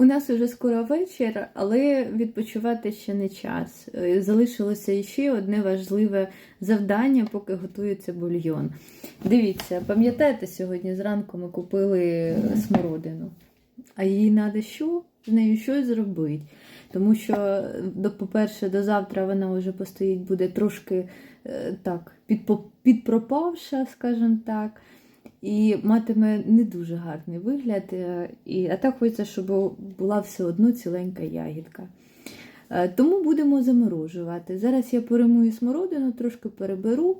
У нас уже скоро вечір, але відпочивати ще не час. Е, Залишилося ще одне важливе завдання, поки готується бульйон. Дивіться, пам'ятаєте, сьогодні зранку ми купили смородину, а їй треба що? З нею щось зробити. Тому що, по-перше, до завтра вона вже постоїть, буде трошки е, так, підпропавша, скажімо так і матиме не дуже гарний вигляд. е, І, а так хочеться, щоб була все одно ціленька ягідка. Е, Тому будемо заморожувати. Зараз я перемую смородину, трошки переберу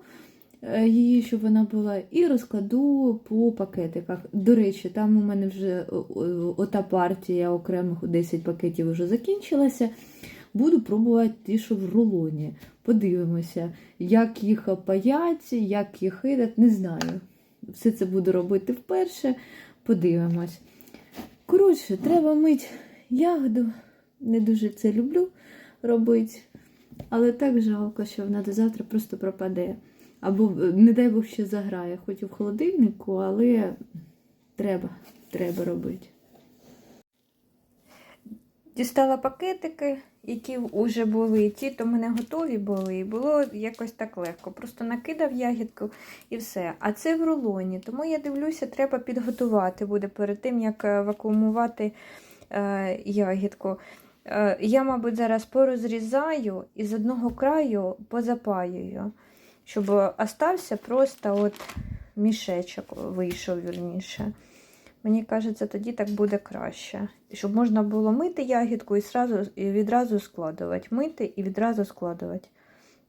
е, її, щоб вона була, і розкладу по пакетиках. До речі, там у мене вже ота партія окремих 10 пакетів вже закінчилася. Буду пробувати ті, що в рулоні. Подивимося, як їх паять, як їх хидать, не знаю. Все це буду робити вперше. Подивимось. Коротше, треба мити ягоду. Не дуже це люблю робити. Але так жалко, що вона до завтра просто пропаде. Або, не дай Бог, ще заграє, хоч і в холодильнику, але треба, треба робити. Дістала пакетики, які вже були. Ті, то мене готові були, і було якось так легко. Просто накидав ягідку і все. А це в рулоні. Тому я дивлюся, треба підготувати буде перед тим, як е, вакуумувати е, ягідку. Е, я, мабуть, зараз порозрізаю і з одного краю позапаюю, щоб остався просто от мішечок вийшов вірніше. Мені кажеться, тоді так буде краще. Щоб можна було мити ягідку і, сразу, і відразу складувати. Мити і відразу складувати.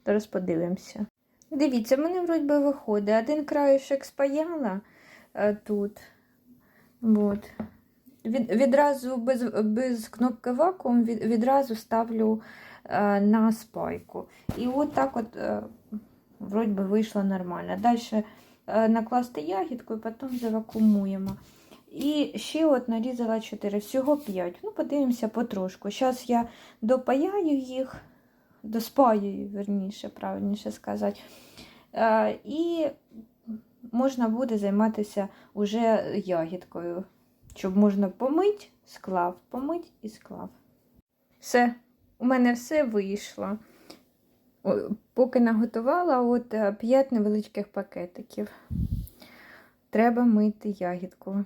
Зараз подивимося. Дивіться, в мене вроді виходить. Один краєшок спаяла е, тут. От. Від, відразу без, без кнопки вакуум від, відразу ставлю е, на спайку. І от так от, е, вроді би вийшло нормально. Далі е, накласти ягідку і потім завакуумуємо. І ще от нарізала 4, всього 5. Ну, подивимося потрошку. Зараз я допаяю їх, доспаюю, верніше, правильніше сказати. Е, і можна буде займатися уже ягідкою. Щоб можна помити, склав, помить і склав. Все, у мене все вийшло. Поки наготувала от 5 невеличких пакетиків. Треба мити ягідку.